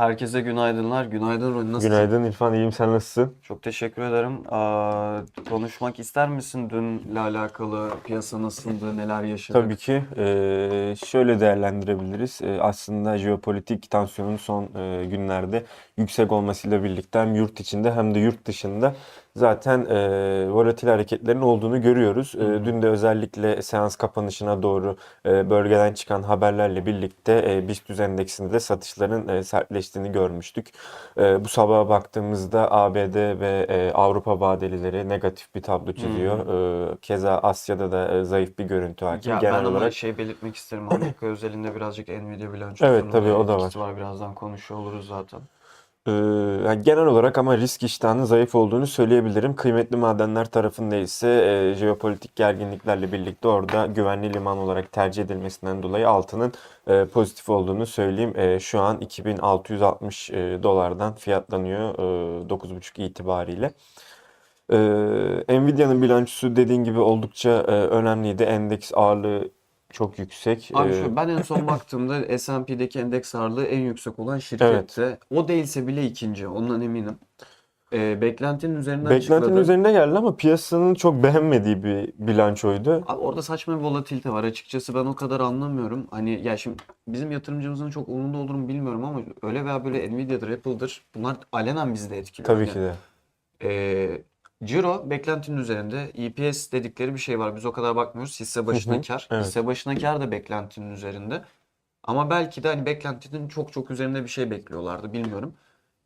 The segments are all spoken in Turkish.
Herkese günaydınlar. Günaydın Roni. Nasılsın? Günaydın İrfan, iyiyim sen nasılsın? Çok teşekkür ederim. Aa, konuşmak ister misin dünle alakalı? Piyasa nasıldı? Neler yaşadık? Tabii ki eee, şöyle değerlendirebiliriz. Eee, aslında jeopolitik tansiyonun son eee, günlerde yüksek olmasıyla birlikte hem yurt içinde hem de yurt dışında zaten eee volatil hareketlerin olduğunu görüyoruz. Hı. dün de özellikle seans kapanışına doğru eee, bölgeden çıkan haberlerle birlikte eee BIST endeksinde de satışların eee, sertleştiğini görmüştük. Eee, bu sabaha baktığımızda ABD ve eee, Avrupa vadelileri negatif bir tablo çiziyor. Eee, keza Asya'da da eee, zayıf bir görüntü hakim. Ya Genel ben ama olarak şey belirtmek isterim. Amerika özelinde birazcık Nvidia bilançosunun Evet, tabii, o da var. var. Birazdan konuşuyor oluruz zaten. Ee, yani genel olarak ama risk iştahının zayıf olduğunu söyleyebilirim. Kıymetli madenler tarafında ise e, jeopolitik gerginliklerle birlikte orada güvenli liman olarak tercih edilmesinden dolayı altının e, pozitif olduğunu söyleyeyim. E, şu an 2660 e, dolardan fiyatlanıyor e, 9.5 itibariyle. E, Nvidia'nın bilançosu dediğin gibi oldukça e, önemliydi. Endeks ağırlığı çok yüksek. Abi E, şu ben en son baktığımda S&P'deki endeks ağırlığı en yüksek olan şirkette. O değilse bile ikinci. Ondan eminim. Ee, beklentinin üzerinden Beklentinin çıkladı. üzerine geldi ama piyasanın çok beğenmediği bir bilançoydu. Abi orada saçma bir volatilite var. Açıkçası ben o kadar anlamıyorum. Hani ya şimdi bizim yatırımcımızın çok umurunda olur mu bilmiyorum ama öyle veya böyle Nvidia'dır, Apple'dır. Bunlar alenen bizi de etkiliyor. Tabii Hani, ki de. e, Ciro beklentinin üzerinde. EPS dedikleri bir şey var. Biz o kadar bakmıyoruz. Hisse başına Hı hı, kar. evet. Hisse başına kar da beklentinin üzerinde. Ama belki de hani beklentinin çok çok üzerinde bir şey bekliyorlardı. Bilmiyorum.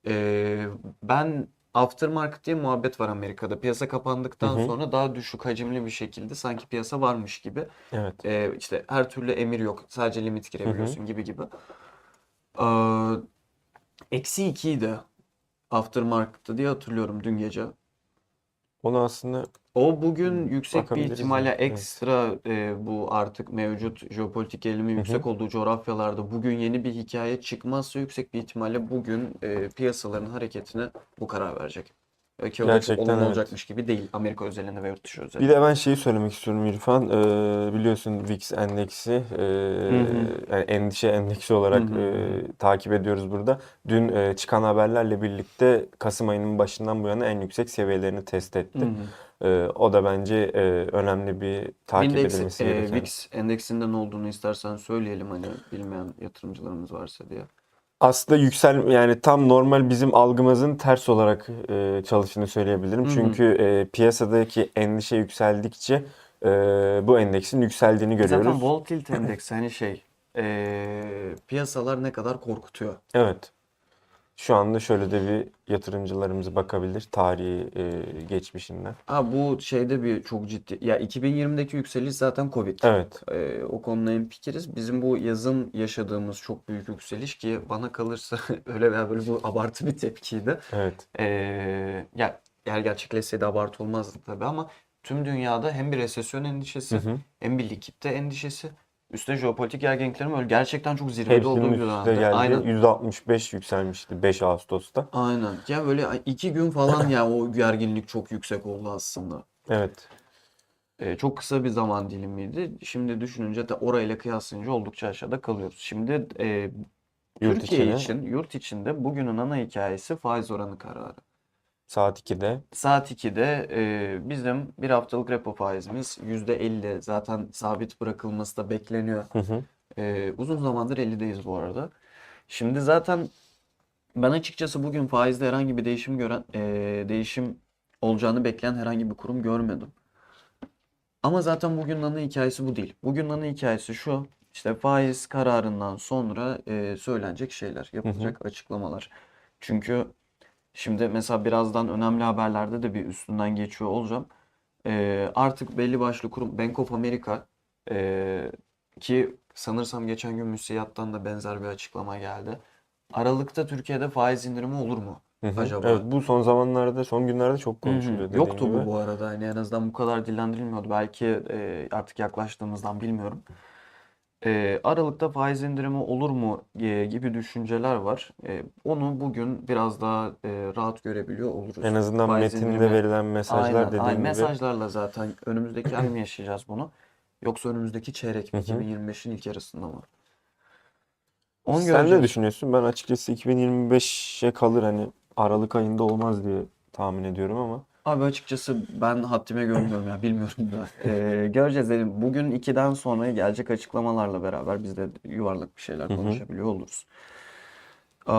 E, ben aftermarket diye muhabbet var Amerika'da. Piyasa kapandıktan Hı hı. sonra daha düşük hacimli bir şekilde sanki piyasa varmış gibi. Evet. Ee, işte her türlü emir yok. Sadece limit girebiliyorsun gibi gibi. Ee, eksi 2 idi aftermarket'ta diye hatırlıyorum dün gece. Onu aslında O bugün yüksek bir bakabiliriz ihtimalle ya, evet. ekstra e, bu artık mevcut jeopolitik hı. yüksek olduğu coğrafyalarda bugün yeni bir hikaye çıkmazsa yüksek bir ihtimalle bugün e, piyasaların hareketine bu karar verecek. E, Ki o da çok Gerçekten olumlu evet. olacakmış gibi değil Amerika özelinde ve yurt dışı bir özelinde. de ben şeyi söylemek istiyorum İrfan. Ee, biliyorsun VIX endeksi ee, hı. yani endişe endeksi olarak Hı hı hı ee, takip ediyoruz burada. Dün ee, çıkan haberlerle birlikte Kasım ayının başından bu yana en yüksek seviyelerini test etti. hı. Ee, o da bence ee, önemli bir takip Endeks, edilmesi e, gereken. VIX endeksinde ne olduğunu istersen söyleyelim hani bilmeyen yatırımcılarımız varsa diye. Aslında yüksel yani tam normal bizim algımızın ters olarak e, çalıştığını söyleyebilirim. Hı hı. Çünkü e, piyasadaki endişe yükseldikçe e, bu endeksin yükseldiğini Zaten görüyoruz. volatility endeksi hani şey e, piyasalar ne kadar korkutuyor. Evet. Şu anda şöyle de bir yatırımcılarımız bakabilir tarihi e, geçmişinden. Ha bu şeyde bir çok ciddi ya 2020'deki yükseliş zaten Covid. Evet. E, o konuda hemfikiriz. Bizim bu yazın yaşadığımız çok büyük yükseliş ki bana kalırsa öyle veya böyle bu abartı bir tepkiydi. Evet. E, ya eğer gerçekleşseydi abartı olmazdı tabii ama tüm dünyada hem bir resesyon endişesi Hı hı. hem bir likitte endişesi. Üstüne jeopolitik gerginliklerin böyle gerçekten çok zirvede olduğu Hepsinin bir üst üste dönemde. geldi. Aynen. %65 yükselmişti 5 Ağustos'ta. Aynen. Ya böyle iki gün falan ya o gerginlik çok yüksek oldu aslında. Evet. Ee, çok kısa bir zaman dilimiydi. Şimdi düşününce de orayla kıyaslayınca oldukça aşağıda kalıyoruz. Şimdi e, Yurt Türkiye içine için, yurt içinde bugünün ana hikayesi faiz oranı kararı. Saat 2'de. Saat 2'de e, bizim bir haftalık repo faizimiz %50 zaten sabit bırakılması da bekleniyor. Hı hı. Ee, uzun zamandır 50'deyiz bu arada. Şimdi zaten ben açıkçası bugün faizde herhangi bir değişim gören, e, değişim olacağını bekleyen herhangi bir kurum görmedim. Ama zaten bugünün ana hikayesi bu değil. Bugünün ana hikayesi şu. İşte faiz kararından sonra e, söylenecek şeyler, yapılacak açıklamalar. Çünkü şimdi mesela birazdan önemli haberlerde de bir üstünden geçiyor olacağım. E, artık belli başlı kurum, Bank of America e, ki sanırsam geçen gün müsiyattan da benzer bir açıklama geldi. Aralıkta Türkiye'de faiz indirimi olur mu acaba? Evet bu son zamanlarda son günlerde çok konuşuluyor Yoktu gibi. bu bu arada. Hani en azından bu kadar dillendirilmiyordu. Belki e, artık yaklaştığımızdan bilmiyorum. E, Aralıkta faiz indirimi olur mu e, gibi düşünceler var. E, onu bugün biraz daha e, rahat görebiliyor oluruz. En azından Faiz metinde indirimi verilen mesajlar aynen, dediğin aynen gibi. mesajlarla zaten önümüzdeki ay mı yaşayacağız bunu? Yoksa önümüzdeki çeyrek mi? Hı hı. 2025'in ilk yarısında mı? Onu Sen ne göreceğiz. düşünüyorsun? Ben açıkçası 2025'e kalır hani Aralık ayında olmaz diye tahmin ediyorum ama. Abi açıkçası ben haddime görmüyorum ya bilmiyorum da. Ee, göreceğiz dedim. Bugün 2'den sonra gelecek açıklamalarla beraber biz de yuvarlak bir şeyler hı. konuşabiliyor oluruz. Ee,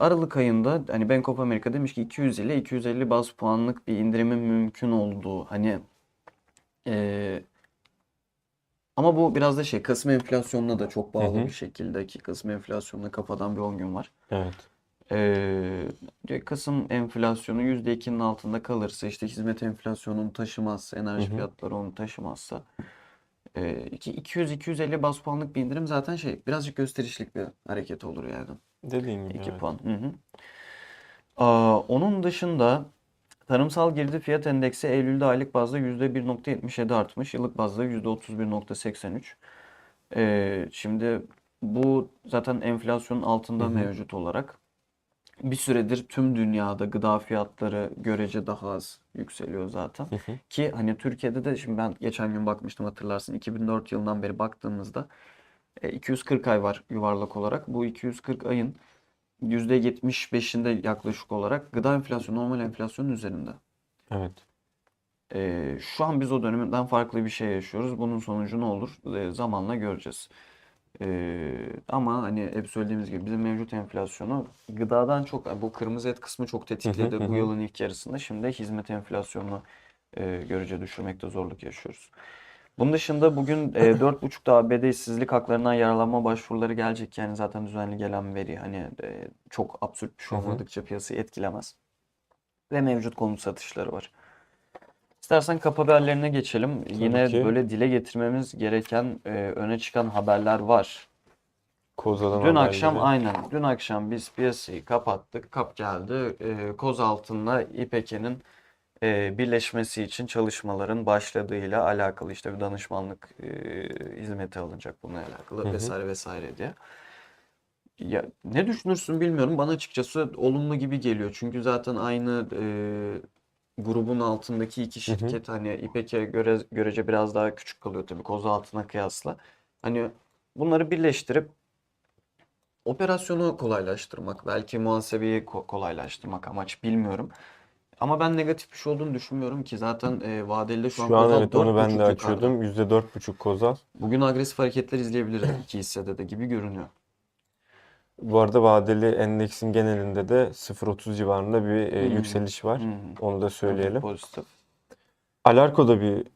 Aralık ayında hani Bank of America demiş ki 200 ile 250 baz puanlık bir indirimin mümkün olduğu hani ee, ama bu biraz da şey Kasım enflasyonuna da çok bağlı hı. bir şekilde ki Kasım enflasyonuna kafadan bir 10 gün var. Evet. Ee, Kasım enflasyonu %2'nin altında kalırsa işte hizmet enflasyonunu taşımazsa, enerji Hı hı. fiyatları onu taşımazsa e, iki- 200-250 bas puanlık bir indirim zaten şey birazcık gösterişlik bir hareket olur yani. Dediğin gibi 2 evet. puan. Hı hı. Aa, onun dışında tarımsal girdi fiyat endeksi Eylül'de aylık bazda %1.77 artmış. Yıllık bazda %31.83. Ee, şimdi bu zaten enflasyonun altında Hı hı. mevcut olarak bir süredir tüm dünyada gıda fiyatları görece daha az yükseliyor zaten. Hı hı. Ki hani Türkiye'de de şimdi ben geçen gün bakmıştım hatırlarsın 2004 yılından beri baktığımızda e, 240 ay var yuvarlak olarak. Bu 240 ayın %75'inde yaklaşık olarak gıda enflasyonu normal enflasyonun üzerinde. Evet. Ee, şu an biz o döneminden farklı bir şey yaşıyoruz. Bunun sonucu ne olur? Ee, zamanla göreceğiz. Ee, ama hani hep söylediğimiz gibi bizim mevcut enflasyonu gıdadan çok bu kırmızı et kısmı çok tetikledi bu yılın ilk yarısında. Şimdi hizmet enflasyonunu e, görece düşürmekte zorluk yaşıyoruz. Bunun dışında bugün e, 4.5'da ABD işsizlik haklarından yararlanma başvuruları gelecek. Yani zaten düzenli gelen veri hani e, çok absürt bir şey olmadıkça piyasayı etkilemez. Ve mevcut konut satışları var. İstersen kapı haberlerine geçelim. Yine ki. böyle dile getirmemiz gereken e, öne çıkan haberler var. Kozalama Dün akşam haberleri. aynen. Dün akşam biz piyasayı kapattık. Kap geldi. E, Koz altında İPEK'in e, birleşmesi için çalışmaların başladığıyla alakalı işte bir danışmanlık e, hizmeti alınacak bununla alakalı Hı hı. vesaire vesaire diye. Ya ne düşünürsün bilmiyorum. Bana açıkçası olumlu gibi geliyor. Çünkü zaten aynı e, grubun altındaki iki şirket hani İpek'e göre görece biraz daha küçük kalıyor tabii Koz altına kıyasla. Hani bunları birleştirip operasyonu kolaylaştırmak, belki muhasebeyi ko- kolaylaştırmak amaç bilmiyorum. Ama ben negatif bir şey olduğunu düşünmüyorum ki zaten e, vadeli de şu an Şu an Kozal evet onu ben de 4.5 yukarıda. açıyordum. %4,5 Kozal. Bugün agresif hareketler izleyebiliriz iki hissede de gibi görünüyor. Bu arada vadeli endeksin genelinde de 0.30 civarında bir e, Hmm. yükseliş var. Hmm. Onu da söyleyelim. Pozitif. Alarko'da bir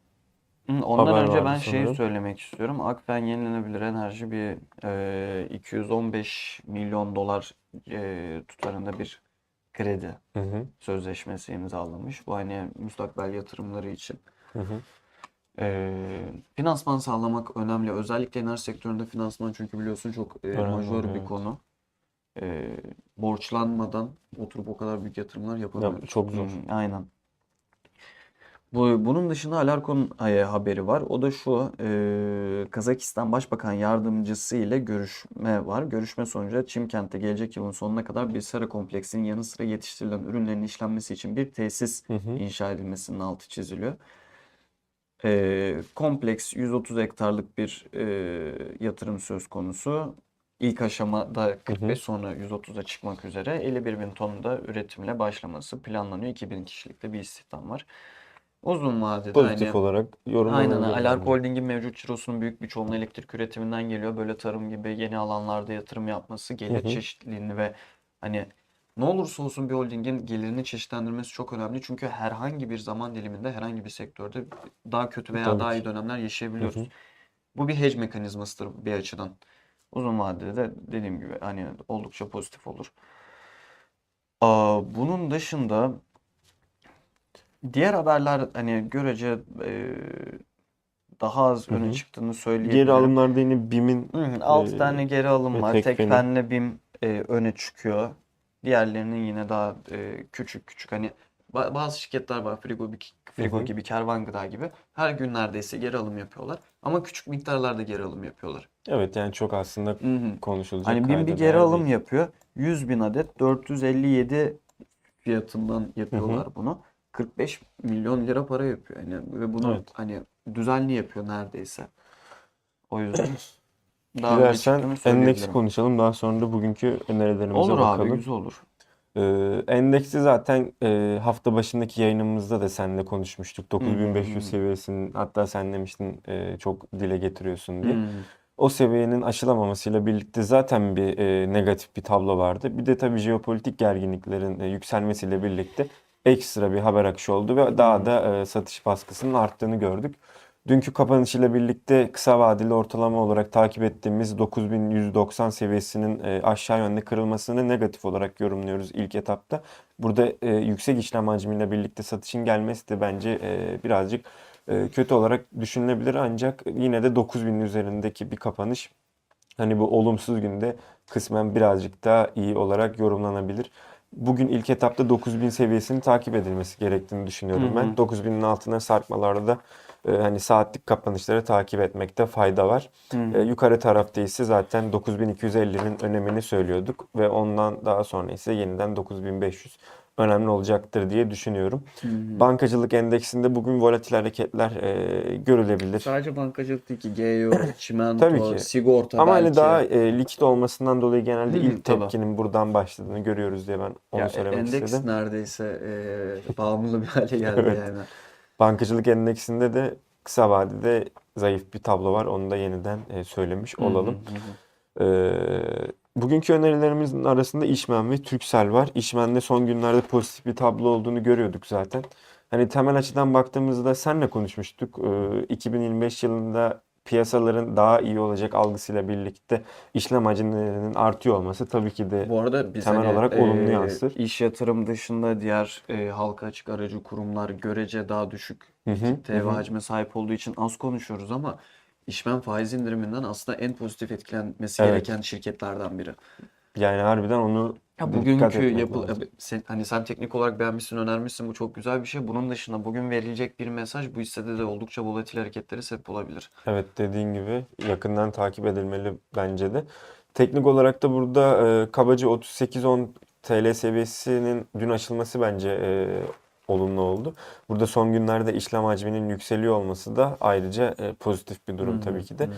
Hı, Ondan Haber önce ben şeyi söylemek istiyorum. Akfen Yenilenebilir Enerji bir e, 215 milyon dolar e, tutarında bir kredi Hı hı, sözleşmesi imzalamış. Bu hani müstakbel yatırımları için. hı hı. E, finansman sağlamak önemli. Özellikle enerji sektöründe finansman çünkü biliyorsun çok e, Önemli majör oluyor, bir evet. konu. E, borçlanmadan oturup o kadar büyük yatırımlar yapamıyoruz. çok zor. Hı, aynen. Bu, bunun dışında Alarko'nun e, haberi var. O da şu, e, Kazakistan Başbakan Yardımcısı ile görüşme var. Görüşme sonucu Çimkent'te gelecek yılın sonuna kadar bir sera kompleksinin yanı sıra yetiştirilen ürünlerin işlenmesi için bir tesis Hı hı. inşa edilmesinin altı çiziliyor. E, kompleks 130 hektarlık bir e, yatırım söz konusu. İlk aşamada 45 sonra 130'a çıkmak üzere 51 bin ton da üretimle başlaması planlanıyor. 2000 kişilikte bir istihdam var. Uzun vadede Pozitif hani olarak aynen yorumlanabilir Alarko bence. Holding'in mevcut cirosunun büyük bir çoğunluğu elektrik üretiminden geliyor. Böyle tarım gibi yeni alanlarda yatırım yapması, gelir Hı hı. çeşitliliğini ve hani ne olursa olsun bir holdingin gelirini çeşitlendirmesi çok önemli. Çünkü herhangi bir zaman diliminde herhangi bir sektörde daha kötü veya Tabii daha iyi dönemler Hı yaşayabiliyoruz. hı. Bu bir hedge mekanizmasıdır bir açıdan. Uzun vadede de dediğim gibi hani oldukça pozitif olur. Aa, bunun dışında diğer haberler hani görece e, daha az Hı öne çıktığını Geri söyleyebilirim. alımlarda yine BİM'in Hı hı, 6 e, tane geri alım var. Tekfen'le BİM e, öne çıkıyor. Diğerlerinin yine daha e, küçük küçük hani ba- bazı şirketler var Frigo, Frigo gibi, Kervan Gıda gibi her gün neredeyse geri alım yapıyorlar. Ama küçük miktarlarda geri alım yapıyorlar. Evet yani çok aslında Hı hı. konuşulacak Hani BİM bir geri alım değil. yapıyor. 100 bin adet 457 fiyatından yapıyorlar bunu. 45 milyon lira para yapıyor. Yani ve bunu Evet. hani düzenli yapıyor neredeyse. O yüzden Daha Dilersen endeksi konuşalım. Daha sonra da bugünkü önerilerimize Olur bakalım. abi güzel olur. Ee, endeksi zaten e, hafta başındaki yayınımızda da seninle konuşmuştuk. 9500 hı. seviyesinin hatta sen demiştin e, çok dile getiriyorsun diye. Hmm. O seviyenin aşılamamasıyla birlikte zaten bir e, negatif bir tablo vardı. Bir de tabii jeopolitik gerginliklerin e, yükselmesiyle birlikte ekstra bir haber akışı oldu ve daha da e, satış baskısının arttığını gördük. Dünkü kapanış ile birlikte kısa vadeli ortalama olarak takip ettiğimiz 9190 seviyesinin e, aşağı yönde kırılmasını negatif olarak yorumluyoruz ilk etapta. Burada e, yüksek işlem hacmiyle birlikte satışın gelmesi de bence e, birazcık kötü olarak düşünülebilir ancak yine de 9000'in üzerindeki bir kapanış hani bu olumsuz günde kısmen birazcık daha iyi olarak yorumlanabilir. Bugün ilk etapta 9000 seviyesini takip edilmesi gerektiğini düşünüyorum Hı hı. ben. 9000'in altına sarkmalarda da e, hani saatlik kapanışları takip etmekte fayda var. E, yukarı tarafta ise zaten 9250'nin önemini söylüyorduk ve ondan daha sonra ise yeniden 9500 önemli olacaktır diye düşünüyorum. Hı hı. Bankacılık endeksinde bugün volatil hareketler e, görülebilir. Sadece bankacılık değil ki GEO, çimento, Tabii ki. sigorta Ama hani belki. daha e, likit olmasından dolayı genelde Hı ilk tabii. tepkinin buradan başladığını görüyoruz diye ben onu Ya, söylemek endeks istedim. neredeyse e, bağımlı bir hale geldi Evet. yani. Bankacılık endeksinde de kısa vadede zayıf bir tablo var. Onu da yeniden e, söylemiş hı, olalım. hı hı. Ee, bugünkü önerilerimizin arasında İşmen ve Turkcell var. İşmen'de son günlerde pozitif bir tablo olduğunu görüyorduk zaten. Hani temel açıdan baktığımızda senle konuşmuştuk. Ee, 2025 yılında piyasaların daha iyi olacak algısıyla birlikte işlem hacimlerinin artıyor olması tabii ki de Bu arada biz temel hani, olarak e, olumlu yansır. iş yatırım dışında diğer e, halka açık aracı kurumlar görece daha düşük Hı hı, TV hı hı. hacme sahip olduğu için az konuşuyoruz ama işmen faiz indiriminden aslında en pozitif etkilenmesi Evet. gereken şirketlerden biri. Yani harbiden onu Ya bugünkü etmek yapı lazım. sen, hani sen teknik olarak beğenmişsin, önermişsin bu çok güzel bir şey. Bunun dışında bugün verilecek bir mesaj bu hissede de oldukça volatil hareketlere sebep olabilir. Evet dediğin gibi yakından takip edilmeli bence de. Teknik olarak da burada e, kabaca 38-10 TL seviyesinin dün aşılması bence e, olumlu oldu. Burada son günlerde işlem hacminin yükseliyor olması da ayrıca e, pozitif bir durum hı, tabii ki de.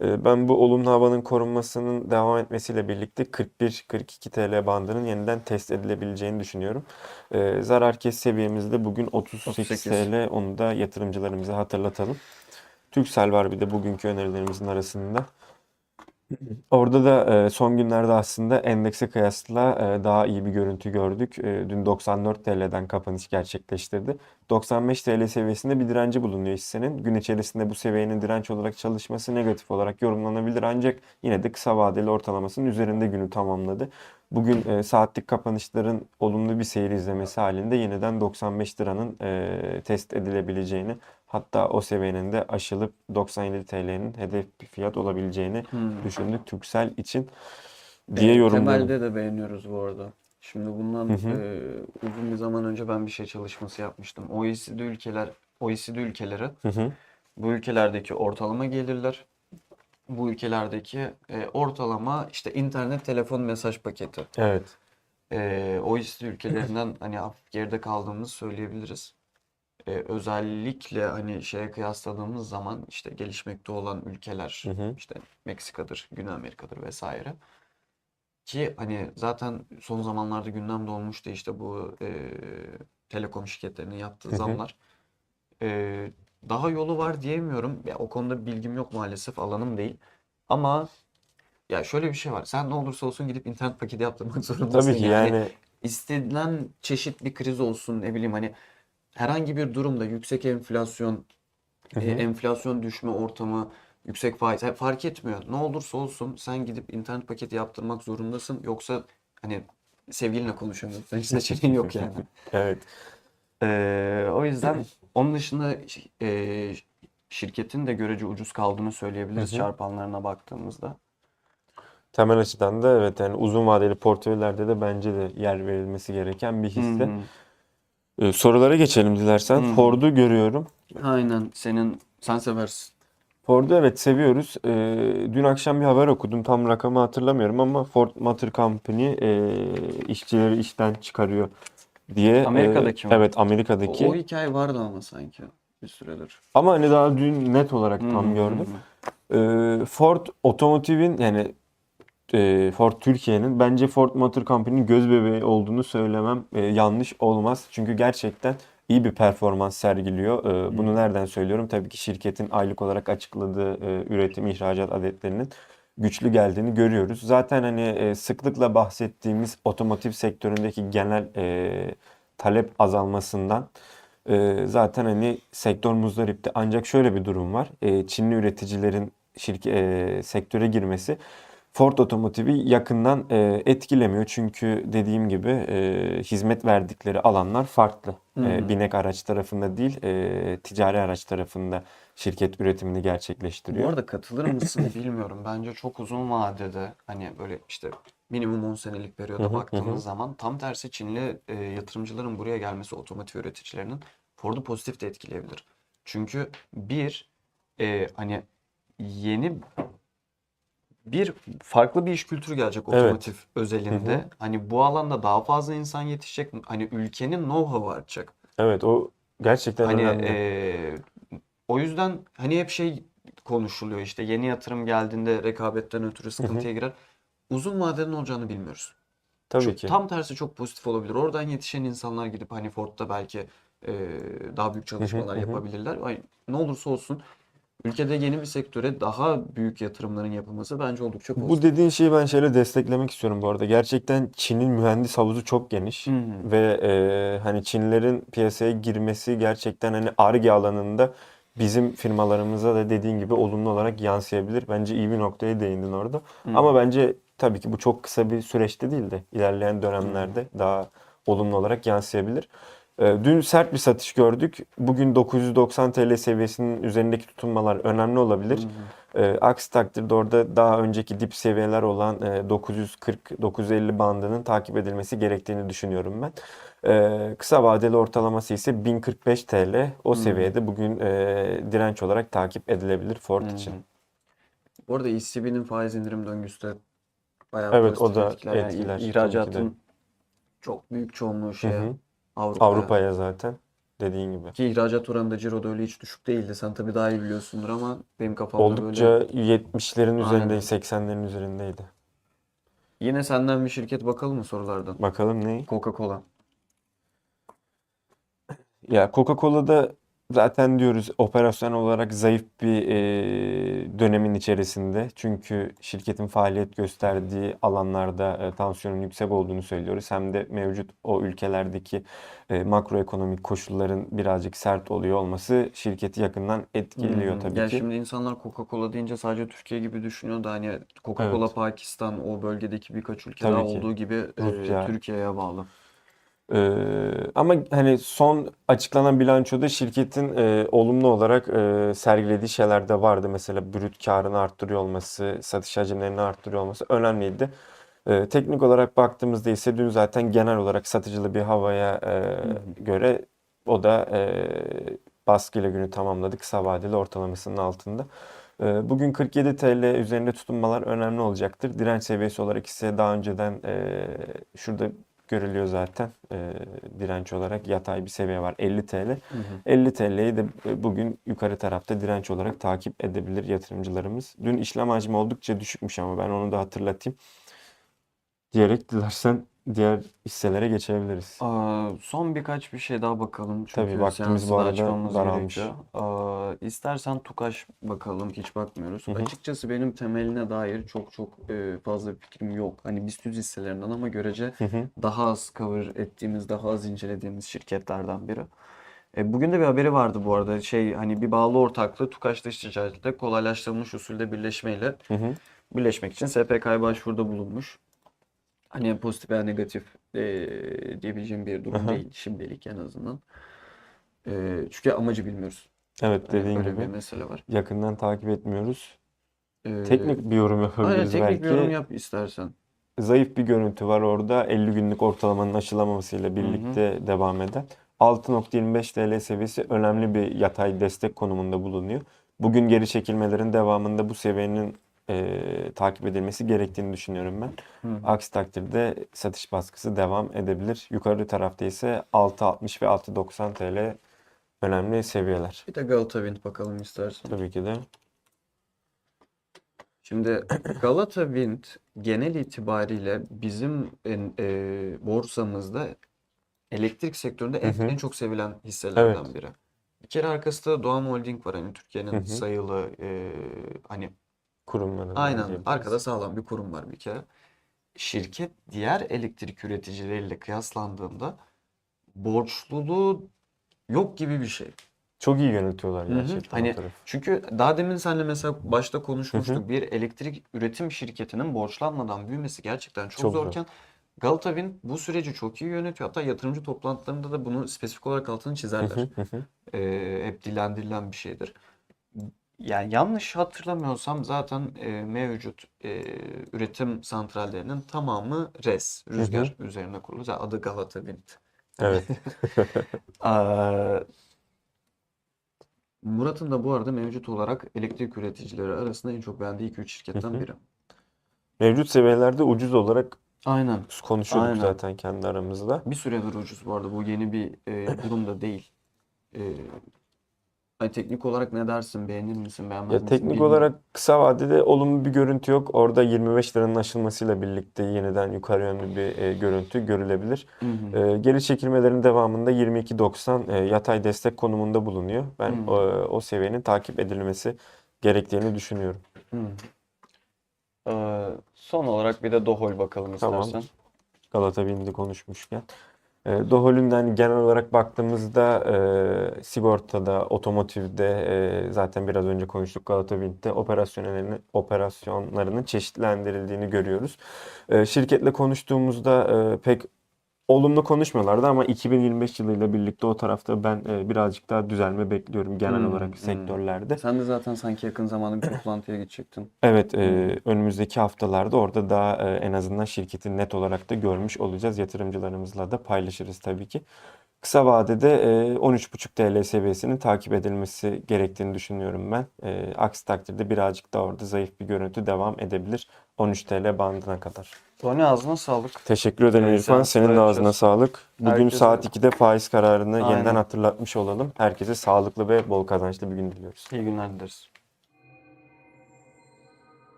hı. E, ben bu olumlu havanın korunmasının devam etmesiyle birlikte 41-42 TL bandının yeniden test edilebileceğini düşünüyorum. E, zarar kes seviyemizde bugün 38 38. TL onu da yatırımcılarımıza hatırlatalım. Türksel var bir de bugünkü önerilerimizin arasında. Orada da e, son günlerde aslında endekse kıyasla e, daha iyi bir görüntü gördük. E, Dün 94 TL'den kapanış gerçekleştirdi. 95 TL seviyesinde bir direnci bulunuyor hissenin. Gün içerisinde bu seviyenin direnç olarak çalışması negatif olarak yorumlanabilir ancak yine de kısa vadeli ortalamasının üzerinde günü tamamladı. Bugün e, saatlik kapanışların olumlu bir seyir izlemesi halinde yeniden 95 liranın e, test edilebileceğini hatta o seviyenin de aşılıp 97 TL'nin hedef bir fiyat olabileceğini Hmm. düşündük Türksel için diye E, yorumluyorum. Temelde de beğeniyoruz bu arada. Şimdi bundan Hı hı. e, uzun bir zaman önce ben bir şey çalışması yapmıştım. OECD ülkeler, OECD ülkeleri Hı hı. bu ülkelerdeki ortalama gelirler, bu ülkelerdeki e, ortalama işte internet telefon mesaj paketi. Evet. E, OECD ülkelerinden hani hafif geride kaldığımızı söyleyebiliriz. E, özellikle hani şeye kıyasladığımız zaman işte gelişmekte olan ülkeler Hı hı. işte Meksika'dır, Güney Amerika'dır vesaire. Ki hani zaten son zamanlarda gündemde olmuştu işte bu e, telekom şirketlerinin yaptığı Hı hı. zamlar. E, daha yolu var diyemiyorum. Ya, o konuda bilgim yok maalesef, alanım değil. Ama ya şöyle bir şey var. Sen ne olursa olsun gidip internet paketi yaptırmak zorundasın Tabii ki yani. yani İstenilen çeşit bir kriz olsun ne bileyim hani herhangi bir durumda yüksek enflasyon, Hı e, enflasyon düşme ortamı, yüksek faiz ha, fark etmiyor. Ne olursa olsun sen gidip internet paketi yaptırmak zorundasın. Yoksa hani sevgilinle konuşamıyorsun. Senin seçeneğin yok yani. evet. Ee, o yüzden onun dışında e, şirketin de görece ucuz kaldığını söyleyebiliriz Hı hı. çarpanlarına baktığımızda. Temel açıdan da evet yani uzun vadeli portföylerde de bence de yer verilmesi gereken bir hisse. Hı hı. Ee, sorulara geçelim dilersen. Hı hı. Ford'u görüyorum. Aynen senin sen seversin. Ford'u evet seviyoruz. Ee, dün akşam bir haber okudum. Tam rakamı hatırlamıyorum ama Ford Motor Company e, işçileri işten çıkarıyor diye. e, Amerika'daki mi? Evet O, Amerika'daki. o hikaye vardı ama sanki bir süredir. Ama hani daha dün net olarak tam Hı hı gördüm. Ee, Ford Otomotiv'in yani e, Ford Türkiye'nin bence Ford Motor Company'nin göz bebeği olduğunu söylemem e, yanlış olmaz. Çünkü gerçekten iyi bir performans sergiliyor. E, bunu nereden söylüyorum? Tabii ki şirketin aylık olarak açıkladığı e, üretim ihracat adetlerinin güçlü geldiğini görüyoruz. Zaten hani e, sıklıkla bahsettiğimiz otomotiv sektöründeki genel e, talep azalmasından e, zaten hani sektör muzdaripti. Ancak şöyle bir durum var. E, Çinli üreticilerin şirke, e, sektöre girmesi Ford Otomotiv'i yakından e, etkilemiyor. Çünkü dediğim gibi e, hizmet verdikleri alanlar farklı. E, binek araç tarafında değil, e, ticari araç tarafında şirket üretimini gerçekleştiriyor. Bu arada katılır mısın bilmiyorum. Bence çok uzun vadede hani böyle işte minimum 10 senelik periyoda baktığımız zaman tam tersi Çinli e, yatırımcıların buraya gelmesi otomotiv üreticilerinin Ford'u pozitif de etkileyebilir. Çünkü bir e, hani yeni bir farklı bir iş kültürü gelecek Evet. otomotiv Hı özelinde. hı. Hani bu alanda daha fazla insan yetişecek. Hani ülkenin know-how'ı artacak. Evet, o gerçekten Hani önemli. eee, o yüzden hani hep şey konuşuluyor işte yeni yatırım geldiğinde rekabetten ötürü Hı hı. sıkıntıya girer. Uzun vadede ne olacağını bilmiyoruz. Tabii Çok, ki. tam tersi çok pozitif olabilir. Oradan yetişen insanlar gidip hani Ford'da belki eee, daha büyük Hı hı, çalışmalar hı hı. yapabilirler. Ay, ne olursa olsun ülkede yeni bir sektöre daha büyük yatırımların yapılması bence oldukça Bu pozitif. dediğin şeyi ben şöyle desteklemek istiyorum bu arada. Gerçekten Çin'in mühendis havuzu çok geniş Hı hı. ve e, hani Çinlilerin piyasaya girmesi gerçekten hani Ar-Ge alanında bizim firmalarımıza da dediğin gibi olumlu olarak yansıyabilir. Bence iyi bir noktaya değindin orada. Hı Ama bence tabii ki bu çok kısa bir süreçte değil de ilerleyen Hı hı. dönemlerde daha olumlu olarak yansıyabilir. E, Dün sert bir satış gördük. Bugün 990 TL seviyesinin üzerindeki tutunmalar önemli Hı olabilir. hı. E, aksi takdirde orada daha önceki dip seviyeler olan e, 940-950 bandının takip edilmesi gerektiğini düşünüyorum ben. E, kısa vadeli ortalaması ise 1045 TL. O Hı hı. seviyede bugün e, direnç olarak takip edilebilir Ford Hı için. hı. Bu arada ECB'nin faiz indirim döngüsü de bayağı Evet o da etkiler. Yani etkiler i- tabii ki de. ihracatın çok büyük çoğunluğu Hı şeye hı. Avrupa'ya. Avrupa'ya zaten dediğin gibi. Ki ihracat oranı da Ciro'da öyle hiç düşük değildi. Sen tabii daha iyi biliyorsundur ama benim kafamda böyle Oldukça 70'lerin üzerindeydi, aynen. 80'lerin üzerindeydi. Yine senden bir şirket bakalım mı sorulardan? Bakalım ne? Coca-Cola. Ya Coca-Cola'da zaten diyoruz operasyon olarak zayıf bir e, dönemin içerisinde. Çünkü şirketin faaliyet gösterdiği alanlarda e, tansiyonun yüksek olduğunu söylüyoruz. Hem de mevcut o ülkelerdeki e, makroekonomik koşulların birazcık sert oluyor olması şirketi yakından etkiliyor Hmm, tabii Ya ki. şimdi insanlar Coca-Cola deyince sadece Türkiye gibi düşünüyor da hani Coca-Cola Evet, Pakistan o bölgedeki birkaç ülke daha tabii ki. olduğu gibi e, Türkiye'ye bağlı. Ee, ama hani son açıklanan bilançoda şirketin e, olumlu olarak e, sergilediği şeyler de vardı. Mesela brüt karını arttırıyor olması, satış hacimlerini arttırıyor olması önemliydi. E, teknik olarak baktığımızda ise dün zaten genel olarak satıcılı bir havaya e, göre o da e, baskıyla günü tamamladı. Kısa vadeli ortalamasının altında. E, Bugün 47 TL üzerinde tutunmalar önemli olacaktır. Direnç seviyesi olarak ise daha önceden e, şurada görülüyor zaten e, direnç olarak yatay bir seviye var 50 TL. Hı hı. 50 TL'yi de e, bugün yukarı tarafta direnç olarak takip edebilir yatırımcılarımız. Dün işlem hacmi oldukça düşükmüş ama ben onu da hatırlatayım. Diyerek dilersen diğer hisselere geçebiliriz. Aa, son birkaç bir şey daha bakalım Tabii çünkü vaktimiz seansı bu da arada daralmış. Aa, istersen Tukaş bakalım hiç bakmıyoruz. Hı hı. Açıkçası benim temeline dair çok çok e, fazla bir fikrim yok. Hani BIST 100 hisselerinden ama görece Hı hı. daha az cover ettiğimiz, daha az incelediğimiz şirketlerden biri. E, bugün de bir haberi vardı bu arada. Şey hani bir bağlı ortaklığı Tukaş Dış Ticaret'te kolaylaştırılmış usulde birleşmeyle Hı hı. birleşmek için SPK'ya başvuruda bulunmuş. Hani pozitif veya negatif e, diyebileceğim bir durum Aha. değil şimdilik en azından. E, çünkü amacı bilmiyoruz. Evet Hani dediğin öyle bir gibi mesele var. yakından takip etmiyoruz. E, Teknik bir yorum aynen yapabiliriz teknik bir yorum belki. yap istersen. Zayıf bir görüntü var orada. 50 günlük ortalamanın aşılamamasıyla birlikte devam eden. 6.25 TL seviyesi önemli bir yatay destek konumunda bulunuyor. Bugün geri çekilmelerin devamında bu seviyenin e, takip edilmesi gerektiğini düşünüyorum ben. Hı. Aksi takdirde satış baskısı devam edebilir. Yukarı tarafta ise 6.60 ve 6.90 TL önemli seviyeler. Bir de Galata Wind bakalım istersen. Tabii ki de. Şimdi Galata Wind genel itibariyle bizim en- e, borsamızda elektrik sektöründe en, Hı hı. en çok sevilen hisselerden Evet. biri. Bir kere arkasında Doğan Holding var. Hani Türkiye'nin sayılı e, hani Kurumların aynen arkada sağlam bir kurum var bir kere. Şirket diğer elektrik üreticileriyle kıyaslandığında borçluluğu yok gibi bir şey. Çok iyi yönetiyorlar Hı hı. gerçekten o Hani çünkü daha demin seninle mesela başta konuşmuştuk. Bir elektrik üretim şirketinin borçlanmadan büyümesi gerçekten çok Çok zor. zorken Galata Wind bu süreci çok iyi yönetiyor. Hatta yatırımcı toplantılarında da bunu spesifik olarak altını Hı çizerler. hı, hı hı. Ee, hep dillendirilen bir şeydir. Yani yanlış hatırlamıyorsam zaten e, mevcut e, üretim santrallerinin tamamı RES, rüzgar üzerine kurulu. Zaten Adı Galata Wind. Evet. Murat'ın da bu arada mevcut olarak elektrik üreticileri arasında en çok beğendiği 2-3 şirketten Hı hı. biri. Mevcut seviyelerde ucuz olarak Aynen. konuşuyorduk Aynen. zaten kendi aramızda. Bir süredir ucuz bu arada. Bu yeni bir e, durum da değil. E, hani teknik olarak ne dersin? Beğenir misin? Beğenmez Ya misin? teknik Bilmiyorum. olarak kısa vadede olumlu bir görüntü yok. Orada 25 liranın aşılmasıyla birlikte yeniden yukarı yönlü bir e, görüntü görülebilir. Hı hı. E, geri çekilmelerin devamında 22.90 e, yatay destek konumunda bulunuyor. Ben Hmm. o, o seviyenin takip edilmesi gerektiğini düşünüyorum. Hı. Ee, son olarak bir de Dohol bakalım Tamam. istersen. Galata Wind'i konuşmuşken. E, Dohol'ünden genel olarak baktığımızda e, sigortada, otomotivde e, zaten biraz önce konuştuk Galata Wind'de operasyonlarının, operasyonlarının çeşitlendirildiğini görüyoruz. E, şirketle konuştuğumuzda e, pek olumlu konuşmuyorlardı ama 2025 yılıyla birlikte o tarafta ben e, birazcık daha düzelme bekliyorum genel Hmm, olarak hmm. sektörlerde. Sen de zaten sanki yakın zamanda bir toplantıya gidecektin. Evet, e, önümüzdeki haftalarda orada daha e, en azından şirketi net olarak da görmüş olacağız. Yatırımcılarımızla da paylaşırız tabii ki. Kısa vadede e, 13,5 TL seviyesinin takip edilmesi gerektiğini düşünüyorum ben. E, aksi takdirde birazcık daha orada zayıf bir görüntü devam edebilir. 13 TL bandına kadar. Tony ağzına sağlık. Teşekkür ederim Evet, İrfan. sen Senin de ağzına yapacağız. sağlık. Bugün Herkese- saat 2'de faiz kararını yeniden Aynen. hatırlatmış olalım. Herkese sağlıklı ve bol kazançlı bir gün diliyoruz. İyi günler dileriz.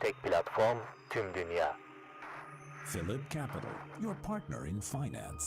Tek platform tüm dünya. Philip Capital, your partner in finance.